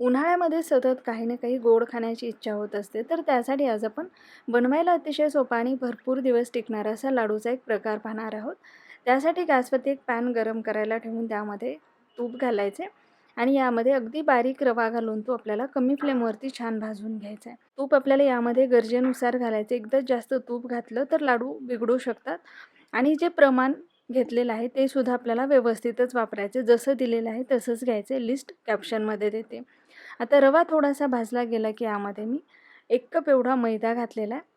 उन्हाळ्यामध्ये सतत काही ना काही गोड खाण्याची इच्छा होत असते. तर त्यासाठी आज आपण बनवायला अतिशय सोपा आणि भरपूर दिवस टिकणारा असा लाडूचा एक प्रकार पाहणार आहोत. त्यासाठी गॅसवरती एक पॅन गरम करायला ठेवून त्यामध्ये तूप घालायचे आणि यामध्ये अगदी बारीक रवा घालून तो आपल्याला कमी फ्लेमवरती छान भाजून घ्यायचा आहे. तूप आपल्याला यामध्ये गरजेनुसार घालायचं. एकदाच जास्त तूप घातलं तर लाडू बिघडू शकतात आणि जे प्रमाण घेतलेलं आहे ते सुद्धा आपल्याला व्यवस्थितच वापरायचे. जसं दिलेलं आहे तसंच घ्यायचं. लिस्ट कॅप्शनमध्ये देते. आता रवा थोडासा भाजला गेला की यामध्ये मी एक कप एवढा मैदा घातलेला आहे.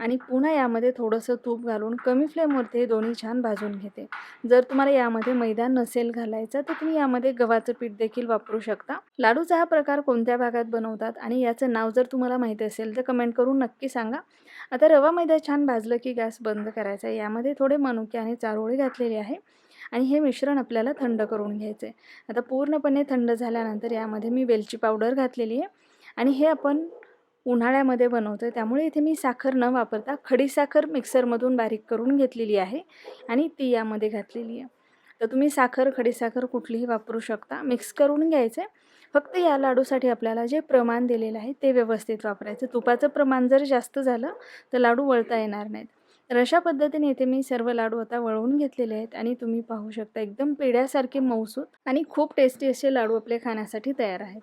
आणि पुन्हा यामध्ये थोडंसं तूप घालून कमी फ्लेमवरती दोन्ही छान भाजून घेते. जर तुम्हाला यामध्ये मैदा नसेल घालायचा तर तुम्ही यामध्ये गव्हाचं पीठ देखील वापरू शकता. लाडूचा हा प्रकार कोणत्या भागात बनवतात आणि याचं नाव जर तुम्हाला माहिती असेल तर कमेंट करून नक्की सांगा. आता रवा मैदा छान भाजलं की गॅस बंद करायचा आहे. यामध्ये थोडे मनुके आणि चारोळी घातलेली आहे. आणि हे मिश्रण आपल्याला थंड करून घ्यायचं आहे आता पूर्णपणे थंड झाल्यानंतर यामध्ये मी वेलची पावडर घातलेली आहे आणि हे आपण उन्हाळ्यामध्ये बनवतो आहे त्यामुळे इथे मी साखर न वापरता खडीसाखर मिक्सरमधून बारीक करून घेतलेली आहे आणि ती यामध्ये घातलेली आहे. तर तुम्ही साखर खडीसाखर कुठलीही वापरू शकता. मिक्स करून घ्यायचं आहे फक्त या लाडूसाठी आपल्याला जे प्रमाण दिलेलं आहे ते व्यवस्थित वापरायचं. तुपाचं प्रमाण जर जास्त झालं तर लाडू वळता येणार नाहीत. तर अशा पद्धतीने इथे मी सर्व लाडू आता वळवून घेतलेले आहेत आणि तुम्ही पाहू शकता एकदम पेड्यासारखे मऊसूत आणि खूप टेस्टी असे लाडू आपले खाण्यासाठी तयार आहेत.